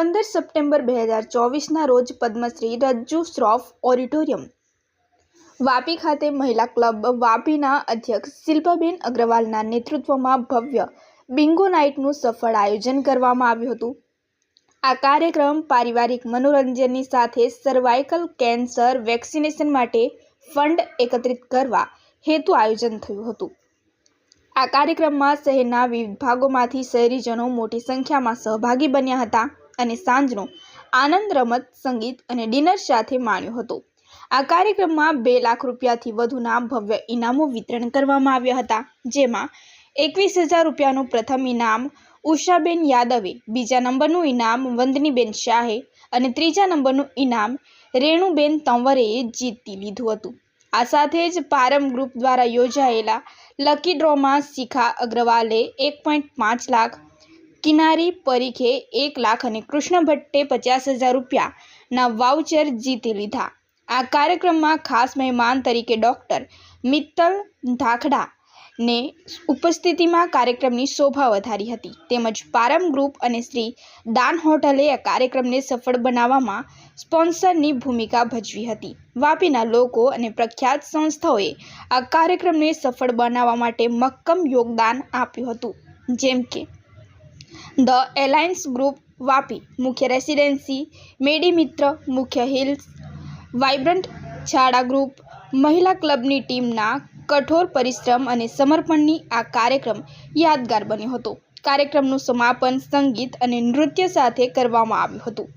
પંદર સપ્ટેમ્બર બે હજાર ચોવીસના રોજ પદ્મશ્રી રજ્જુ શ્રોફ ઓડિટોરિયમ. વાપી ખાતે મહિલા ક્લબ વાપીના અધ્યક્ષ શિલ્પાબેન અગ્રવાલના નેતૃત્વમાં ભવ્ય બિંગો નાઇટનું સફળ આયોજન કરવામાં આવ્યું હતું. આ કાર્યક્રમ પારિવારિક મનોરંજનની સાથે સર્વાઇકલ કેન્સર વેક્સિનેશન માટે ફંડ એકત્રિત કરવા હેતુ આયોજન થયું હતું. આ કાર્યક્રમમાં શહેરના વિવિધ ભાગોમાંથી શહેરીજનો મોટી સંખ્યામાં સહભાગી બન્યા હતા. અને સાંજનો આનંદ રમત સંગીત અને ડિનર સાથે માણ્યો હતો. આ કાર્યક્રમમાં બે લાખ રૂપિયાથી વધુના ભવ્ય ઇનામો વિતરણ કરવામાં આવ્યા હતા, જેમાં એકવીસ હજાર રૂપિયાનું પ્રથમ ઇનામ ઉષાબેન યાદવે, બીજા નંબરનું ઇનામ વંદનીબેન શાહે અને ત્રીજા નંબરનું ઇનામ રેણુબેન તંવરેએ જીતી લીધું હતું. આ સાથે જ પારમ ગ્રુપ દ્વારા યોજાયેલા લકી ડ્રોમાં શિખા અગ્રવાલે એક પોઈન્ટ પાંચ લાખ કિનારી પરીખે એક લાખ અને કૃષ્ણ ભટ્ટે પચાસ હજાર રૂપિયાના વાઉચર જીતી લીધા. આ કાર્યક્રમમાં ખાસ મહેમાન તરીકે ડૉક્ટર મિત્તલ ધાખડા ને ઉપસ્થિતિમાં કાર્યક્રમની શોભા વધારી હતી. તેમજ પારમ ગ્રુપ અને શ્રી દાન હોટલે આ કાર્યક્રમને સફળ બનાવવામાં સ્પોન્સરની ભૂમિકા ભજવી હતી. વાપીના લોકો અને પ્રખ્યાત સંસ્થાઓએ આ કાર્યક્રમને સફળ બનાવવા માટે મક્કમ યોગદાન આપ્યું હતું. જેમ કે ધ એલાયન્સ ગ્રુપ વાપી, મુખ્ય રેસિડેન્સી, મેડી મિત્ર, મુખ્ય હિલ્સ, વાઇબ્રન્ટ છાડા ગ્રુપ, મહિલા ક્લબની ટીમના કઠોર પરિશ્રમ અને સમર્પણની આ કાર્યક્રમ યાદગાર બન્યો હતો. કાર્યક્રમનું સમાપન સંગીત અને નૃત્ય સાથે કરવામાં આવ્યું હતું.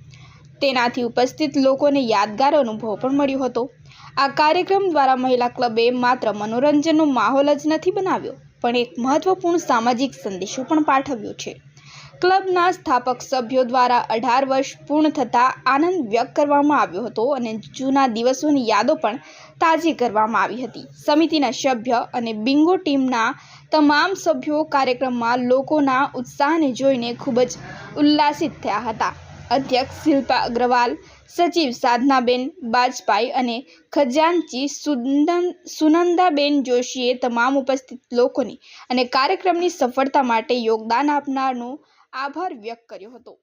તેનાથી ઉપસ્થિત લોકોને યાદગાર અનુભવ પણ મળ્યો હતો. આ કાર્યક્રમ દ્વારા મહિલા ક્લબે માત્ર મનોરંજનનો માહોલ જ નથી બનાવ્યો, પણ એક મહત્વપૂર્ણ સામાજિક સંદેશો પણ પાઠવ્યો છે. ક્લબના સ્થાપક સભ્યો દ્વારા અઢાર વર્ષ પૂર્ણ થતાં આનંદ વ્યક્ત કરવામાં આવ્યો હતો અને જૂના દિવસોની યાદો પણ તાજી કરવામાં આવી હતી. સમિતિના સભ્ય અને બિંગો ટીમના તમામ સભ્યો કાર્યક્રમમાં લોકોના ઉત્સાહને જોઈને ખૂબ જ ઉલ્લાસિત થયા હતા. અધ્યક્ષ શિલ્પા અગ્રવાલ, સચિવ સાધનાબેન બાજપાઈ અને ખજાનચી સુનંદાબેન જોશીએ તમામ ઉપસ્થિત લોકોની અને કાર્યક્રમની સફળતા માટે યોગદાન આપનારનો આભાર વ્યક્ત કર્યો હતો.